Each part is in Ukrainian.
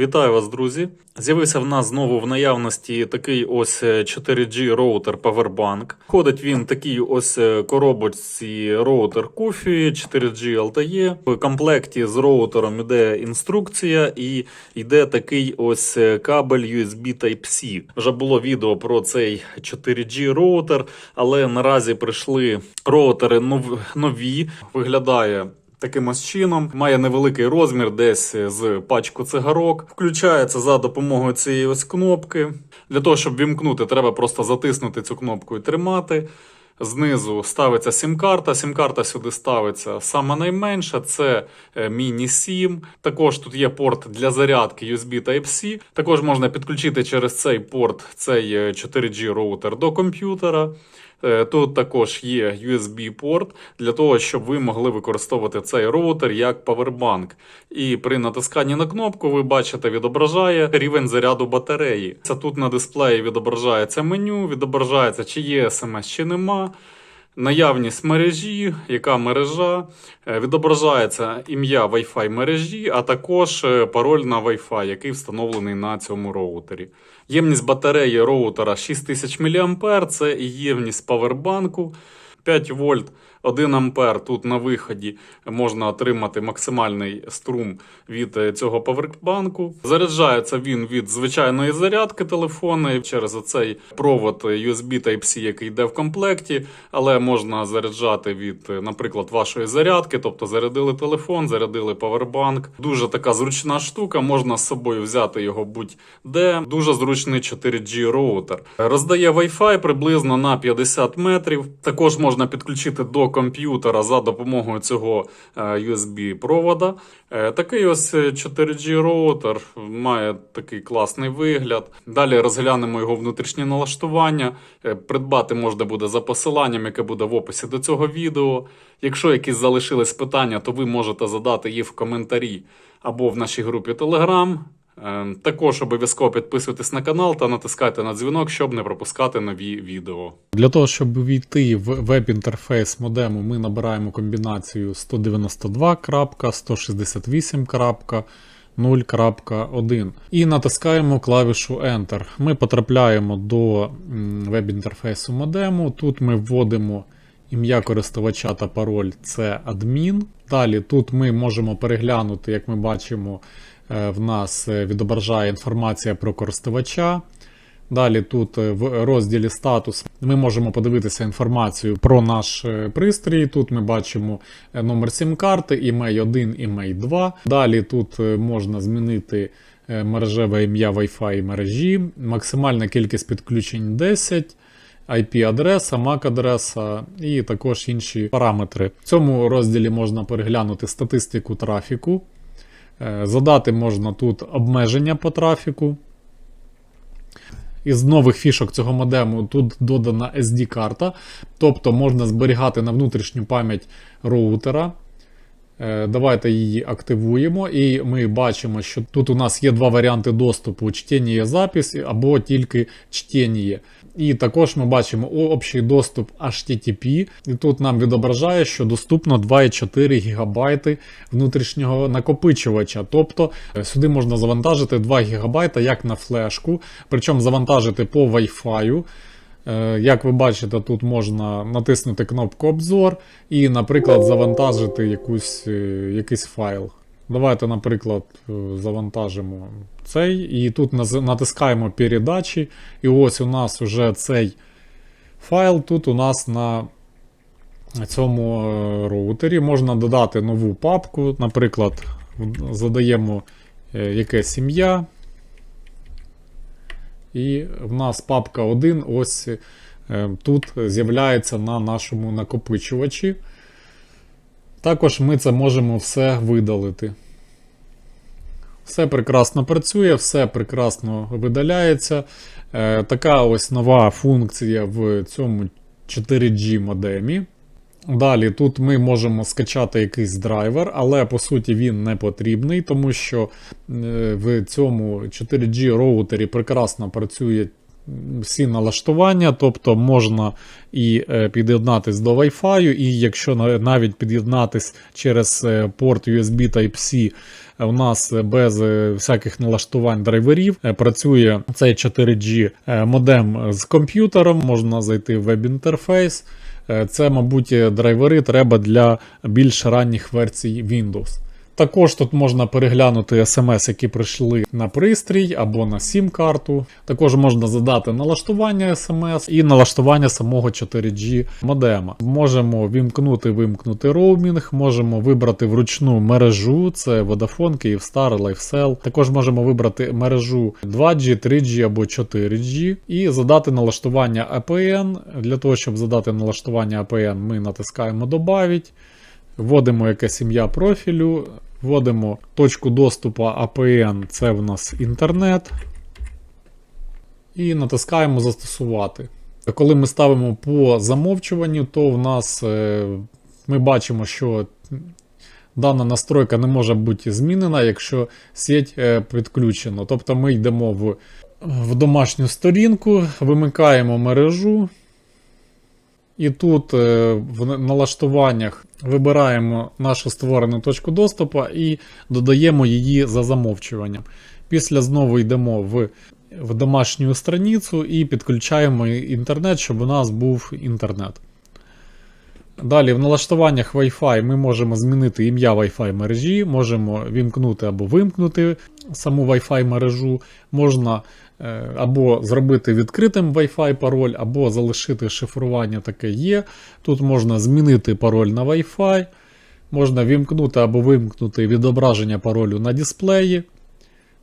Вітаю вас, друзі! З'явився в нас знову в наявності такий ось е, 4G роутер Powerbank. Входить він в такий ось е, коробочці роутер Kufi 4G LTE. В комплекті з роутером йде інструкція і йде такий ось е, кабель USB Type-C. Вже було відео про цей 4G роутер, але наразі прийшли роутери нов- нові. Виглядає Таким ось чином має невеликий розмір, десь з пачку цигарок. Включається за допомогою цієї ось кнопки. Для того, щоб вімкнути, треба просто затиснути цю кнопку і тримати. Знизу ставиться сім-карта. Сім-карта сюди ставиться саме найменша, це е, міні-сім. Також тут є порт для зарядки USB Type-C. Також можна підключити через цей порт цей е, 4G роутер до комп'ютера. Е, Тут також є USB-порт для того, щоб ви могли використовувати цей роутер як павербанк. І при натисканні на кнопку ви бачите, відображає рівень заряду батареї. Це тут на дисплеї відображається меню, відображається, чи є смс, чи нема. Наявність мережі, яка мережа, Е, відображається ім'я Wi-Fi мережі, а також е, пароль на Wi-Fi, який встановлений на цьому роутері. Ємність батареї роутера 6000 мА, це і ємність павербанку 5 вольт. 1 ампер тут на виході можна отримати максимальний струм від е, цього павербанку. Заряджається він від звичайної зарядки телефону через оцей провод USB Type-C, який йде в комплекті, але можна заряджати від, е, наприклад, вашої зарядки, тобто зарядили телефон, зарядили павербанк. Дуже така зручна штука, можна з собою взяти його будь-де. Дуже зручний 4G роутер. Роздає Wi-Fi приблизно на 50 метрів. Також можна підключити до комп'ютера за допомогою цього е, USB провода. Е, Такий ось е, 4G роутер має такий класний вигляд. Далі розглянемо його внутрішні налаштування. Е, Придбати можна буде за посиланням, яке буде в описі до цього відео. Якщо якісь залишились питання, то ви можете задати їх в коментарі або в нашій групі Telegram. Е, Також обов'язково підписуйтесь на канал та натискайте на дзвінок, щоб не пропускати нові відео. Для того, щоб війти в веб-інтерфейс модему, ми набираємо комбінацію 192.168.0.1 і натискаємо клавішу Enter. Ми потрапляємо до веб-інтерфейсу модему. Тут ми вводимо ім'я користувача та пароль це адмін. Далі тут ми можемо переглянути, як ми бачимо, в нас е, відображає інформація про користувача. Далі тут е, в розділі статус ми можемо подивитися інформацію про наш е, пристрій. Тут ми бачимо е, номер сім-карти, імей 1, імей 2. Далі тут е, можна змінити е, мережеве ім'я Wi-Fi мережі, максимальна кількість підключень 10. IP-адреса, MAC-адреса і також інші параметри. В цьому розділі можна переглянути статистику трафіку. Е, Задати можна тут обмеження по трафіку. Із нових фішок цього модему тут додана SD-карта, тобто можна зберігати на внутрішню пам'ять роутера. Е, Давайте її активуємо, і ми бачимо, що тут у нас є два варіанти доступу: чтення запис або тільки чтення. І також ми бачимо общий доступ HTTP, і тут нам відображає, що доступно 2,4 ГБ внутрішнього накопичувача. Тобто е, сюди можна завантажити 2 ГБ як на флешку, причому завантажити по Wi-Fi. Е, Як ви бачите, тут можна натиснути кнопку обзор і, наприклад, завантажити якусь, е, якийсь файл. Давайте, наприклад, е, завантажимо цей, і тут натискаємо передачі, і ось у нас вже цей файл тут у нас на цьому роутері. Можна додати нову папку, наприклад, задаємо якесь ім'я. І в нас папка 1 ось е, тут з'являється на нашому накопичувачі. Також ми це можемо все видалити. Все прекрасно працює, все прекрасно видаляється. Е, така ось нова функція в цьому 4G модемі. Далі тут ми можемо скачати якийсь драйвер, але по суті він не потрібний, тому що е, в цьому 4G роутері прекрасно працює всі налаштування, тобто можна і е, під'єднатись до Wi-Fi, і якщо навіть під'єднатись через е, порт USB Type-C, у нас без всяких налаштувань драйверів працює цей 4G е, модем з комп'ютером, можна зайти в веб-інтерфейс. Е, Це, мабуть, драйвери треба для більш ранніх версій Windows. Також тут можна переглянути смс, які прийшли на пристрій або на сім-карту. Також можна задати налаштування смс і налаштування самого 4G модема. Можемо вімкнути вимкнути роумінг, можемо вибрати вручну мережу, це Vodafone, Kyivstar, LifeCell. Також можемо вибрати мережу 2G, 3G або 4G і задати налаштування APN. Для того, щоб задати налаштування APN, ми натискаємо Добавить. Вводимо якесь ім'я профілю, вводимо точку доступу APN, це в нас інтернет. І натискаємо Застосувати. Коли ми ставимо по замовчуванню, то в нас е, ми бачимо, що дана настройка не може бути змінена, якщо сеть е, підключена. Тобто ми йдемо в, в домашню сторінку, вимикаємо мережу. І тут е, в налаштуваннях вибираємо нашу створену точку доступу і додаємо її за замовчуванням. Після знову йдемо в, в домашню страницю і підключаємо інтернет, щоб у нас був інтернет. Далі в налаштуваннях Wi-Fi ми можемо змінити ім'я Wi-Fi мережі, можемо вімкнути або вимкнути саму Wi-Fi мережу, можна або зробити відкритим Wi-Fi пароль, або залишити шифрування таке є. Тут можна змінити пароль на Wi-Fi, можна вімкнути або вимкнути відображення паролю на дисплеї.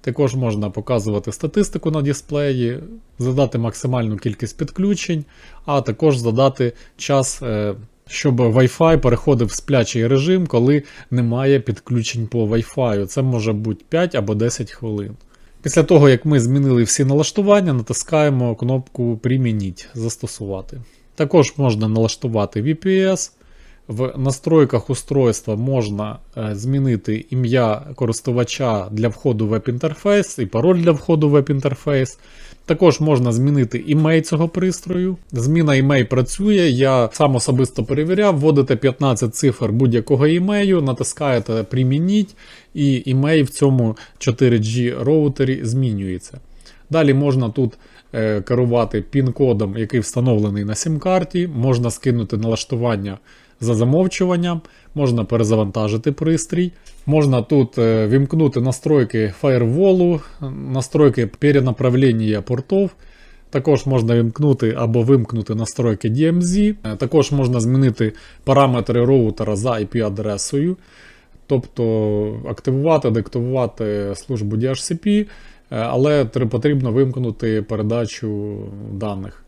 Також можна показувати статистику на дисплеї, задати максимальну кількість підключень, а також задати час, е, щоб Wi-Fi переходив в сплячий режим, коли немає підключень по Wi-Fi. Це може бути 5 або 10 хвилин. Після того, як ми змінили всі налаштування, натискаємо кнопку Примініть застосувати. Також можна налаштувати VPS. В настройках устройства можна е, змінити ім'я користувача для входу в веб-інтерфейс і пароль для входу в веб-інтерфейс. Також можна змінити імей цього пристрою. Зміна імей працює. Я сам особисто перевіряв, вводите 15 цифр будь-якого імею, натискаєте Примініть, і імей в цьому 4G роутері змінюється. Далі можна тут е, керувати пін-кодом, який встановлений на сім-карті, можна скинути налаштування за замовчуванням, можна перезавантажити пристрій, можна тут е, вімкнути настройки фаєрволу, настройки перенаправлення портов. Також можна вімкнути або вимкнути настройки DMZ. Е, Також можна змінити параметри роутера за IP-адресою. Тобто активувати, деактивувати службу DHCP, е, але потрібно вимкнути передачу даних.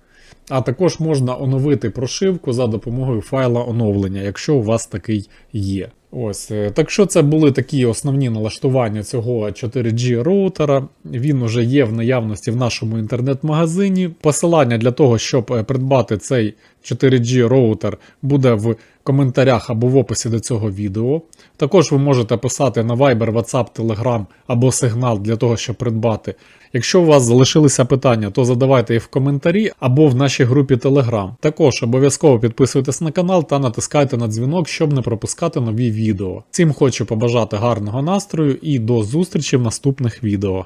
А також можна оновити прошивку за допомогою файла оновлення, якщо у вас такий є. Ось, е, так що це були такі основні налаштування цього 4G роутера. Він уже є в наявності в нашому інтернет-магазині. Посилання для того, щоб е, придбати цей 4G роутер, буде в коментарях або в описі до цього відео. Також ви можете писати на Viber, WhatsApp, Telegram або сигнал для того, щоб придбати. Якщо у вас залишилися питання, то задавайте їх в коментарі або в нашій групі Telegram. Також обов'язково підписуйтесь на канал та натискайте на дзвінок, щоб не пропускати нові відео. Всім хочу побажати гарного настрою і до зустрічі в наступних відео.